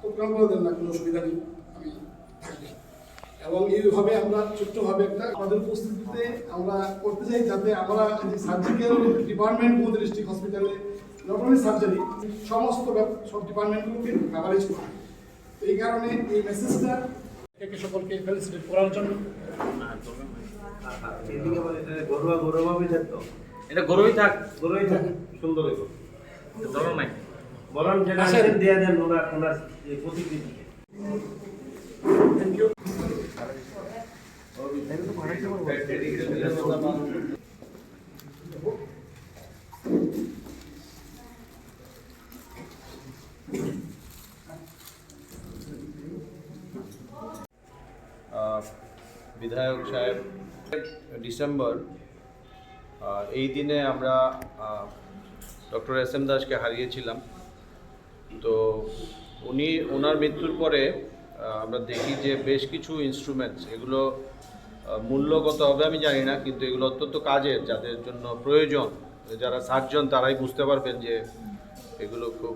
Programme করে দেন না কোনো অসুবিধা নেই আমি থাকি এবং এইভাবে আমরা ছোট্টভাবে একটা আমাদের উপস্থিতিতে আমরা করতে চাই যাতে আমরা যে সার্জিক্যাল ডিপার্টমেন্ট আমাদের ডিস্ট্রিক্ট হসপিটালে নট অনলি সার্জারি সমস্ত সব ডিপার্টমেন্টগুলোকে কাভারেজ করা তো এই কারণে এই মেসেজটা একে সকলকে ফেলিসিটেট করার জন্য। এদিকে বলে এটা গরুই থাক। ঘরোয়াই থাকে সুন্দর হইব। ধরো নাই। বরং যেটা আসেন। দেয়া দেন ওনার ওনার এই প্রতিকৃতিকে। থ্যাংক ইউ বিধায়ক সাহেব, ডিসেম্বর এই দিনে আমরা ডক্টর এস এম দাসকে হারিয়েছিলাম। তো উনি ওনার মৃত্যুর পরে আমরা দেখি যে বেশ কিছু ইনস্ট্রুমেন্টস এগুলো মূল্যগত হবে আমি জানি না, কিন্তু এগুলো অত্যন্ত কাজের, যাদের জন্য প্রয়োজন। যারা সার্জন, তারাই বুঝতে পারবেন যে এগুলো খুব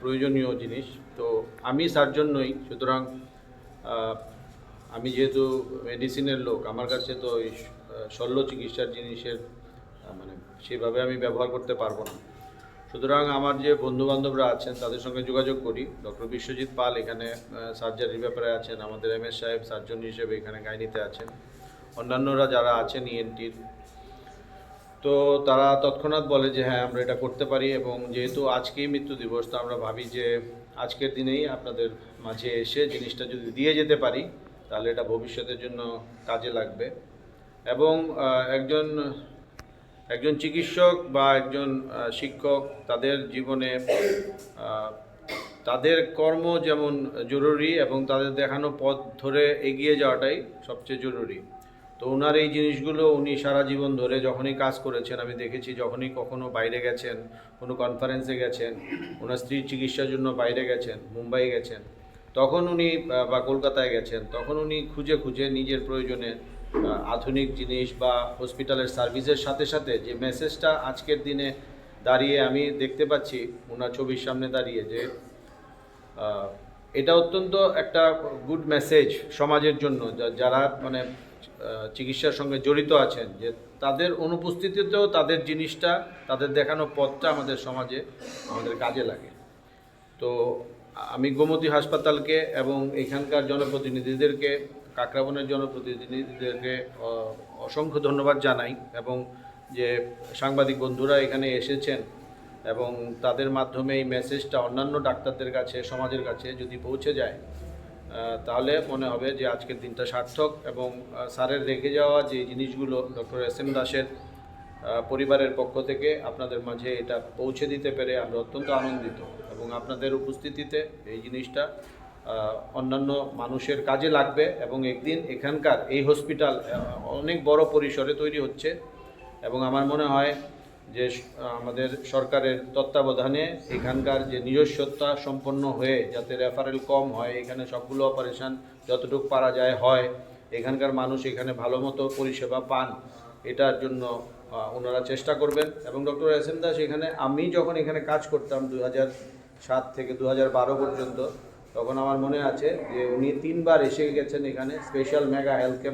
প্রয়োজনীয় জিনিস। তো আমি সার্জন নই, সুতরাং আমি যেহেতু মেডিসিনের লোক, আমার কাছে তো এই শল্য চিকিৎসার জিনিসের মানে সেভাবে আমি ব্যবহার করতে পারব না। সুতরাং আমার যে বন্ধু বান্ধবরা আছেন, তাদের সঙ্গে যোগাযোগ করি। ডক্টর বিশ্বজিৎ পাল এখানে সার্জারির ব্যাপারে আছেন, আমাদের এম এস সাহেব সার্জন হিসেবে এখানে গাইনিতে আছেন। অন্যান্যরা যারা আছেন E ইএনটির তো তারা তৎক্ষণাৎ বলে যে হ্যাঁ আমরা এটা করতে পারি। এবং যেহেতু আজকেই মৃত্যু দিবস, তো আমরা ভাবি যে, আজকের দিনেই আপনাদের মাঝে এসে জিনিসটা যদি দিয়ে যেতে পারি, তাহলে এটা ভবিষ্যতের জন্য কাজে লাগবে। এবং একজন একজন চিকিৎসক বা একজন শিক্ষক তাদের জীবনে তাদের কর্ম যেমন জরুরি এবং তাদের দেখানো পথ ধরে এগিয়ে যাওয়াটাই সবচেয়ে জরুরি। তো ওনার এই জিনিসগুলো উনি সারা জীবন ধরে যখনই কাজ করেছেন, আমি দেখেছি যখনই কখনো বাইরে গেছেন, কোনো কনফারেন্সে গেছেন, ওনার স্ত্রীর চিকিৎসার জন্য বাইরে গেছেন, মুম্বাই গেছেন, তখন উনি বা কলকাতায় গেছেন, তখন উনি খুঁজে খুঁজে নিজের প্রয়োজনে আধুনিক জিনিস বা হসপিটালের সার্ভিসের সাথে সাথে যে মেসেজটা আজকের দিনে দাঁড়িয়ে আমি দেখতে পাচ্ছি, ওনার ছবির সামনে দাঁড়িয়ে যে এটা অত্যন্ত একটা গুড মেসেজ সমাজের জন্য। যারা মানে চিকিৎসার সঙ্গে জড়িত আছেন, যে তাদের অনুপস্থিতিতেও তাদের জিনিসটা, তাদের দেখানো পথটা আমাদের সমাজে, আমাদের কাজে লাগে। তো আমি গোমতী হাসপাতালকে এবং এখানকার জনপ্রতিনিধিদেরকে কাকরাবনের জনপ্রতিনিধিদেরকে অসংখ্য ধন্যবাদ জানাই এবং যে সাংবাদিক বন্ধুরা এখানে এসেছেন এবং তাদের মাধ্যমে এই মেসেজটা অন্যান্য ডাক্তারদের কাছে, সমাজের কাছে যদি পৌঁছে যায় তাহলে মনে হবে যে আজকের দিনটা সার্থক এবং স্যারের রেখে যাওয়া যে জিনিসগুলো ডক্টর এস এম দাসের পরিবারের পক্ষ থেকে আপনাদের মাঝে এটা পৌঁছে দিতে পেরে আমরা অত্যন্ত আনন্দিত এবং আপনাদের উপস্থিতিতে এই জিনিসটা অন্যান্য মানুষের কাজে লাগবে এবং একদিন এখানকার এই হসপিটাল অনেক বড় পরিসরে তৈরি হচ্ছে এবং আমার মনে হয় যে আমাদের সরকারের তত্ত্বাবধানে এখানকার যে নিজস্বতা সম্পন্ন হয়ে যাতে রেফারেল কম হয়, এখানে সবগুলো অপারেশন যতটুকু পারা যায় হয়, এখানকার মানুষ এখানে ভালো মতো পরিষেবা পান, এটার জন্য ওনারা চেষ্টা করবেন এবং ডক্টর এস এম দাস, এখানে আমি যখন এখানে কাজ করতাম দু সাত থেকে দু হাজার বারো পর্যন্ত তখন আমার মনে আছে যে উনি তিনবার এসে গেছেন এখানে স্পেশাল মেগা হেলথ ক্যাম্প